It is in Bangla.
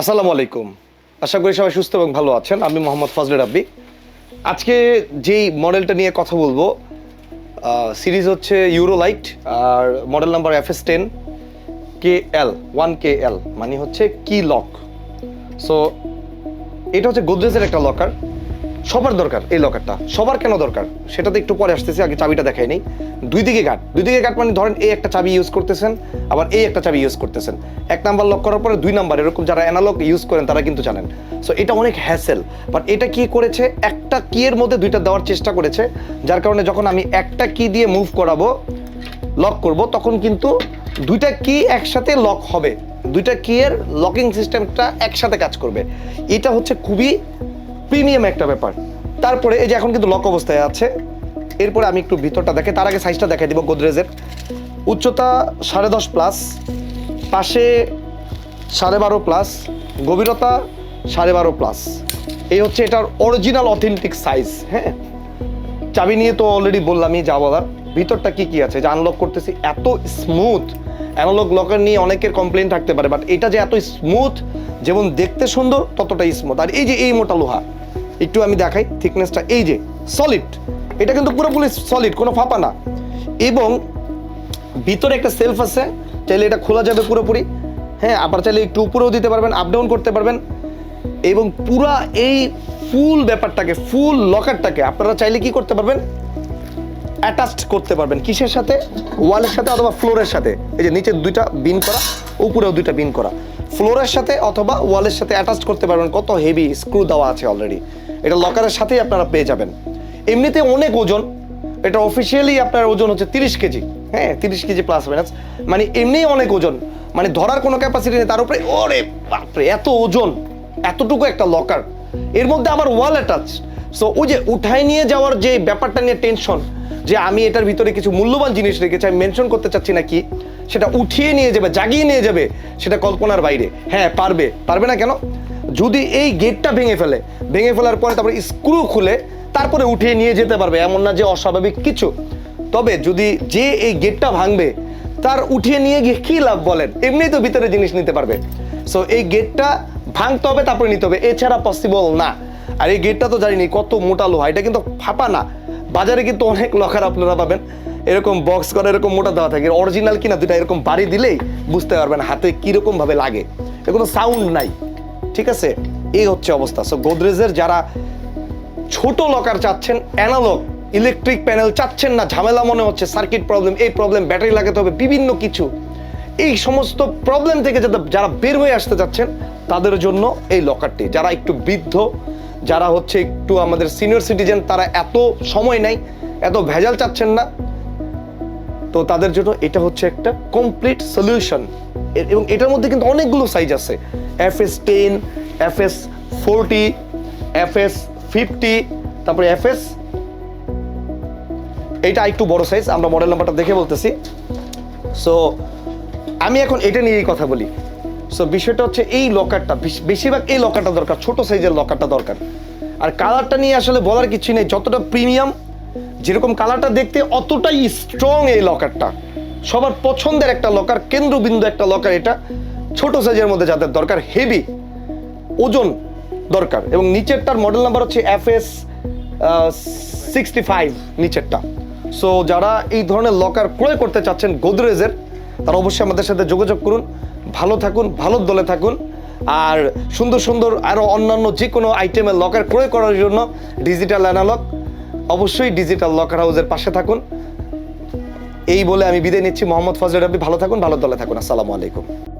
আসসালামু আলাইকুম। আশা করি সবাই সুস্থ এবং ভালো আছেন। আমি মোহাম্মদ ফজলে রাব্বি। আজকে যেই মডেলটা নিয়ে কথা বলব সিরিজ হচ্ছে ইউরোলাইট আর model number F S ten K L one K L মানে হচ্ছে কি লক সো এটা হচ্ছে গোদরেজের একটা লকার সবার দরকার এই লকারটা সবার কেন দরকার? সেটা তো একটু পরে আসতেছে, আগে চাবিটা দেখাই নেই। দুই দিকে গাট দুই দিকে গাট মানে ধরেন এই একটা চাবি ইউজ করতেছেন, আবার এই একটা চাবি ইউজ করতেছেন। এক নাম্বার লক করার পরে দুই নাম্বার এরকম যারা অ্যানালগ ইউজ করেন তারা কিন্তু জানেন। সো এটা অনেক হ্যাসেল বাট এটা কি করেছে? একটা কি এর মধ্যে দুইটা দেওয়ার চেষ্টা করেছে, যার কারণে যখন আমি একটা কি দিয়ে মুভ করাবো লক করব, তখন কিন্তু দুইটা কি একসাথে লক হবে। দুইটা কি এর লকিং সিস্টেমটা একসাথে কাজ করবে। এটা হচ্ছে খুবই প্রিমিয়াম একটা ব্যাপার। তারপরে এই যে এখন কিন্তু লক অবস্থায় আছে। এরপরে আমি একটু ভিতরটা দেখে, তার আগে সাইজটা দেখে দিব গোদরেজের। উচ্চতা সাড়ে দশ প্লাস পাশে সাড়ে বারো প্লাস গভীরতা সাড়ে বারো প্লাস এই হচ্ছে এটার অরিজিনাল অথেন্টিক সাইজ হ্যাঁ? চাবি নিয়ে তো অলরেডি বললামই যা বলার। ভিতরটা কি কি আছে? যে আনলক করতেছি, এত স্মুথ অ্যানালগ লকার নিয়ে অনেকের কমপ্লেন থাকতে পারে বাট এটা যে এত স্মুথ যেমন দেখতে সুন্দর, ততটাই স্মুথ আর এই যে এই মোটা লোহা, একটু আমি দেখাই থিকনেসটা এই যে সলিড এটা কিন্তু পুরোপুরি সলিড কোনো ফাঁপা না। এবং ভিতরে একটা সেলফ আছে, চাইলে এটা খোলা যাবে পুরোপুরি। হ্যাঁ আবার চাইলে একটু উপরেও দিতে পারবেন আপ ডাউন করতে পারবেন। এবং পুরা এই ফুল ব্যাপারটাকে ফুল লকারটাকে আপনারা চাইলে কি করতে পারবেন? অ্যাটাচড করতে পারবেন কিসের সাথে? ওয়ালের সাথে অথবা ফ্লোরের সাথে। এই যে নিচে দুইটা বিন করা, উপরেও দুইটা বিন করা। ফ্লোরের সাথে অথবা ওয়ালের সাথে অ্যাটাচ করতে পারবেন কত হেভি স্ক্রু দেওয়া আছে অলরেডি এটা লকারের সাথেই আপনারা পেয়ে যাবেন। এমনিতে অনেক ওজন, এটা অফিসিয়ালি আপনার ওজন হচ্ছে তিরিশ কেজি। হ্যাঁ তিরিশ কেজি প্লাস মাইনাস মানে এমনি অনেক ওজন। মানে ধরার কোনো ক্যাপাসিটি নেই, তার উপরে ওরে বাপরে, এত ওজন, এতটুকু একটা লকার এর মধ্যে আমার ওয়াল অ্যাটাচ সো ওই যে উঠায় নিয়ে যাওয়ার যে ব্যাপারটা নিয়ে টেনশন যে আমি এটার ভিতরে কিছু মূল্যবান জিনিস রেখেছি, আমি মেনশন করতে চাচ্ছি না কি সেটা উঠিয়ে নিয়ে যাবে, জাগিয়ে নিয়ে যাবে, সেটা কল্পনার বাইরে। হ্যাঁ পারবে। পারবে না কেন? যদি এই গেটটা ভেঙে ফেলে, ভেঙে ফেলার পরে তারপরে স্ক্রু খুলে, তারপরে উঠিয়ে নিয়ে যেতে পারবে, এমন না যে অস্বাভাবিক কিছু। তবে যদি যে এই গেটটা ভাঙবে, তার উঠিয়ে নিয়ে গিয়ে কী লাভ বলেন? এমনিই তো ভিতরে জিনিস নিতে পারবে। সো এই গেটটা ভাঙতে হবে, তারপরে নিতে হবে। এছাড়া পসিবল না। আর এই গেটটা তো জানি কত মোটা লোহা, এটা কিন্তু ফাঁপা না। বাজারে কিন্তু অনেক লকার আপনারা পাবেন। এরকম বক্স করে, এরকম মোটা দেওয়া থাকে। অরিজিনাল কিনা দুটা এরকম বাড়ি দিলেই বুঝতে পারবেন হাতে কীরকম ভাবে লাগে। এর কোনো সাউন্ড নাই। ঠিক আছে? এই হচ্ছে অবস্থা। সো গোদরেজের যারা ছোট লকার চাচ্ছেন অ্যানালগ ইলেকট্রিক প্যানেল চাচ্ছেন না, ঝামেলা মনে হচ্ছে সার্কিট প্রবলেম এই প্রবলেম ব্যাটারি লাগাতে হবে, বিভিন্ন কিছু। এই সমস্ত প্রবলেম থেকে যাতে যারা বের হয়ে আসতে চাচ্ছেন, তাদের জন্য এই লকারটি যারা একটু বৃদ্ধ যারা হচ্ছে একটু আমাদের সিনিয়র সিটিজেন তারা এত সময় নাই এত ভেজাল চাচ্ছেন না। তো তাদের জন্য এটা হচ্ছে একটা কমপ্লিট সলিউশন এবং এটার মধ্যে কিন্তু অনেকগুলো সাইজ আছে। F S ten F S forty F S fifty তারপরে এফ এস এইটা একটু বড় সাইজ আমরা মডেল নাম্বারটা দেখে বলতেছি। সো আমি এখন এটা নিয়েই কথা বলি। সো বিষয়টা হচ্ছে এই লকারটা বেশিরভাগ এই লকারটা দরকার, ছোট সাইজের লকারটা দরকার। আর কালারটা নিয়ে আসলে বলার কিছু নেই, যতটা প্রিমিয়াম যেরকম কালারটা দেখতে অতটাই স্ট্রং এই লকারটা সবার পছন্দের একটা লকার কেন্দ্রবিন্দু একটা লকার এটা। ছোট সাইজের মধ্যে যাদের দরকার হেভি ওজন দরকার। এবং নিচেরটার মডেল নাম্বার হচ্ছে এফ এস সিক্সটি ফাইভ নিচেরটা। সো যারা এই ধরনের লকার ক্রয় করতে চাচ্ছেন, গোদরেজের তারা অবশ্যই আমাদের সাথে যোগাযোগ করুন। ভালো থাকুন, ভালো দলে থাকুন। আর সুন্দর সুন্দর আরও অন্যান্য যে কোনো আইটেমের লকার ক্রয় করার জন্য ডিজিটাল অ্যানালগ অবশ্যই ডিজিটাল লকার হাউসের পাশে থাকুন। এই বলে আমি বিদায় নিচ্ছি। মোহাম্মদ ফজল আপনি ভালো থাকুন, ভালো দলে থাকুন। আসসালামু আলাইকুম।